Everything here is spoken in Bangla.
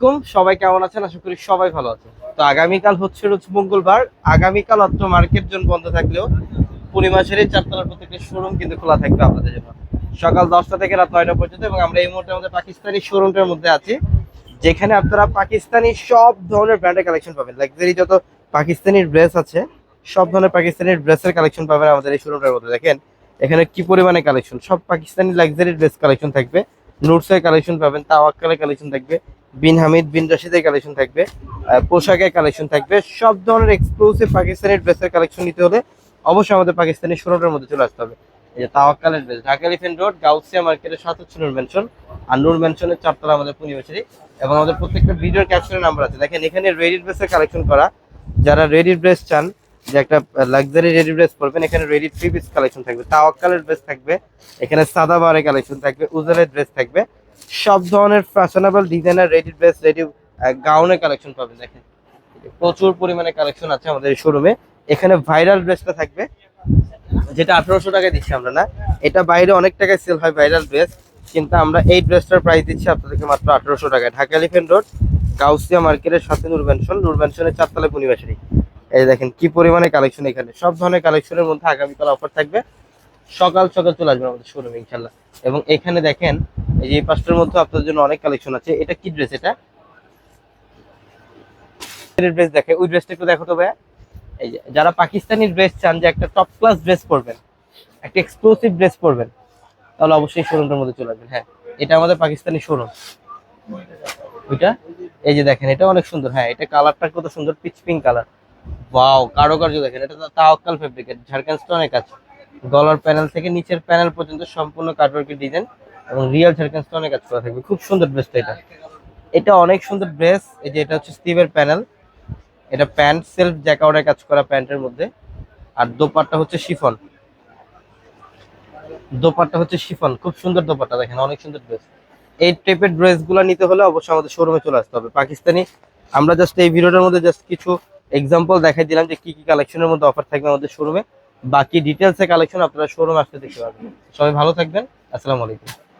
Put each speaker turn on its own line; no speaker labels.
আলাইকুম। সবাই কেমন আছেন? আশা করি সবাই ভালো আছেন। তো আগামীকাল হচ্ছে রোজ মঙ্গলবার। আগামীকাল অত্র মার্কেট জোন বন্ধ থাকলেও পূর্ণিমাসের এই চারতলার প্রত্যেকটা শোরুম কিন্তু খোলা থাকবে আপনাদের জন্য। সকাল দশটা থেকে রাত নয়টা পর্যন্ত এবং আমরা এই মুহূর্তে আমাদের পাকিস্তানি শোরুমটার মধ্যে আছি, যেখানে আপনারা পাকিস্তানি সব ধরনের ব্র্যান্ডের কালেকশন পাবেন। লাক্সারি যত পাকিস্তানি ড্রেস আছে, সব ধরনের পাকিস্তানি ড্রেসের কালেকশন পাবেন আমাদের এই শোরুমটার মধ্যে। দেখেন, এখানে কি পরিমাণে কালেকশন সব পাকিস্তানি লাক্সারি ড্রেস কালেকশন থাকবে। নোটসের কালেকশন পাবেন, তাওয়াক্কালের কালেকশন থাকবে বিন হামিদ, বিন রশিদের কালেকশন থাকবে পোশাকের কালেকশন থাকবে। সব ধরনের এক্সক্লুসিভ পাকিস্তানের ড্রেসের কালেকশন নিতে হলে অবশ্যই আমাদের পাকিস্তানি শোরুমের মধ্যে চলে আসতে হবে। এই যে তাওয়াক্কালের dress Dhaka elephant road Gausia মার্কেটের সাথে হচ্ছে নূর মেনশন আর নূর মেনশনের চারতলা আমাদের পূর্ণিমাশারি এবং আমাদের প্রত্যেকটা ভিডিওর ক্যাপশনের নাম্বার আছে। দেখেন, এখানে রেডি ড্রেসের কালেকশন করা। যারা রেডি ড্রেস চান, যে একটা লাক্সারি রেডি ড্রেস পরবেন, এখানে রেডি থ্রি পিস কালেকশন থাকবে। তাওয়াক্কালের ড্রেস থাকবে, এখানে সাদা বারের কালেকশন থাকবে, উজালের ড্রেস থাকবে। সব ধরনের fashionable designer ready dress ready গাউনের collection পাবেন। দেখেন, প্রচুর পরিমাণে কালেকশন আছে আমাদের শোরুমে এখানে ভাইরাল ড্রেসটা থাকবে, যেটা আঠারোশো টাকায় দিচ্ছি আমরা না। এটা বাইরে অনেক টাকায় সেল হয় ভাইরাল ড্রেস কিন্তু আমরা এই ড্রেসটার প্রাইস দিচ্ছি আপনাদেরকে মাত্র আঠারোশো টাকায়। ঢাকা এলিফেন্ট রোড গাউসিয়া মার্কেটের সাথে নূর ম্যানশন নূর ম্যানশনের চারতলা পূর্ণিমাশারি এই দেখেন, কি পরিমাণে কালেকশন এখানে। সব ধরনের কালেকশনের মধ্যে আগামীকাল অফার থাকবে। সকাল সকাল চলে আসবেন আমাদের শোরুমে ইনশাল্লাহ এবং এখানে দেখেন, এই যে পাঁচটার মধ্যে আপনাদের জন্য অনেক কালেকশন আছে। এটা কি ড্রেস এটা? ড্রেস দেখে, ওই ড্রেসটা একটু দেখো তো ভাইয়া। এই যে, যারা পাকিস্তানি ড্রেস চান যে একটা টপ ক্লাস ড্রেস পরবেন, একটা এক্সক্লুসিভ ড্রেস পরবেন, তাহলে অবশ্যই শোরুমটার মধ্যে চলে আসবেন। হ্যাঁ এটা আমাদের পাকিস্তানি শোরুম ওইটা? এই যে দেখেন, এটা অনেক সুন্দর। হ্যাঁ এটা কালারটা কত সুন্দর পিচ পিঙ্ক কালার ওয়াও কারুকার্য দেখেন, এটা তো তাওয়াক্কাল ফেব্রিকের ঝাড়খান্ড স্টোনের কাজ গলার প্যানেল থেকে নিচের প্যানেল পর্যন্ত সম্পূর্ণ কাটওয়ার্কের ডিজাইন এবং রিয়েল ঝাড়খান্ড স্টোনের কাজ করা থাকবে। খুব সুন্দর ড্রেসটা এটা। এটা অনেক সুন্দর ড্রেস এই যে এটা হচ্ছে স্টিভের প্যানেল। এটা প্যান্ট সেলফ জ্যাকাউটের কাজ করা প্যান্টের মধ্যে। আর দোপাট্টা হচ্ছে শিফন। দোপাট্টা হচ্ছে শিফন। খুব সুন্দর দোপাট্টা দেখেন, অনেক সুন্দর ড্রেস এই টাইপের ড্রেসগুলো নিতে হলে অবশ্যই আমাদের শোরুমে চলে আসতে হবে। পাকিস্তানি, আমরা জাস্ট এই ভিডিওটার মধ্যে জাস্ট কিছু এক্সাম্পল দেখাই দিলাম যে কি কি কালেকশনের মধ্যে অফার থাকবে আমাদের শোরুমে বাকি ডিটেলসে কালেকশন আপনারা শোরুম আসতে দেখতে পারবেন। সবাই ভালো থাকবেন। আসসালামু আলাইকুম।